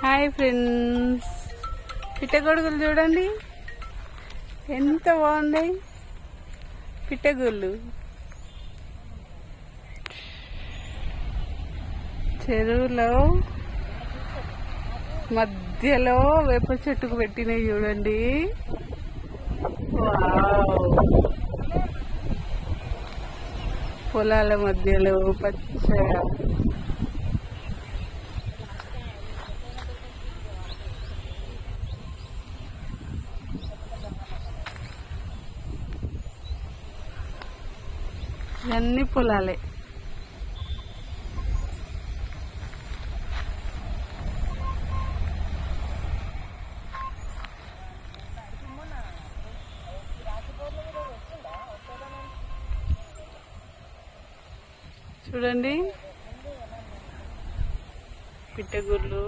Hi friends పిట్టగొడుగులు చూడండి. ఎంత బాగున్నాయి. పిట్టగొళ్ళు చెరువులో మధ్యలో వేప చెట్టుకు పెట్టినవి చూడండి. పొలాల మధ్యలో పచ్చగా ఇవన్నీ పొలాలే. చూడండి. పిట్టగుళ్ళు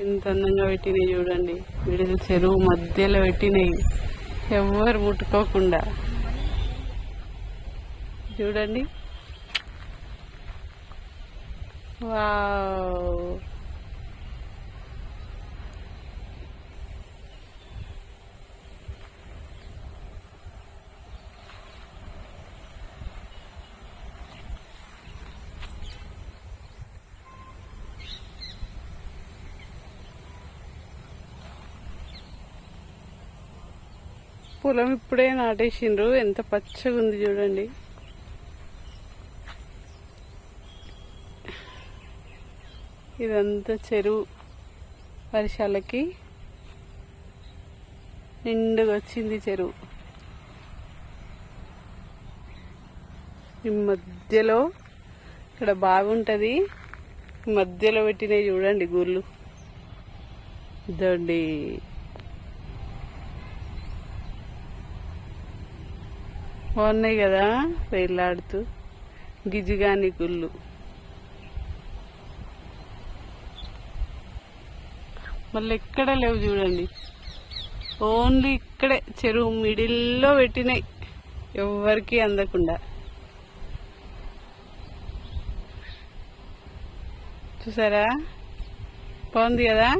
ఎంత అందంగా పెట్టినాయి చూడండి. విడుదల చెరువు మధ్యలో పెట్టినాయి. ఎవ్వరు ముట్టుకోకుండా. చూడండి. వావ్. పొలం ఇప్పుడే నాటేసిండ్రు. ఎంత పచ్చగా ఉంది చూడండి. ఇదంతా చెరువు వర్షాలకి నిండుగా వచ్చింది చెరువు. ఈ మధ్యలో ఇక్కడ బాగుంటుంది. మధ్యలో పెట్టినవి చూడండి గుళ్ళు. ఇదండి. బాగున్నాయి కదా వేలాడుతూ గిజిగాని గుళ్ళు. మళ్ళీ ఎక్కడ లేవు చూడండి. ఓన్లీ ఇక్కడే చెరువు మిడిల్లో పెట్టినాయి. ఎవ్వరికీ అందకుండా. చూసారా? బాగుంది కదా?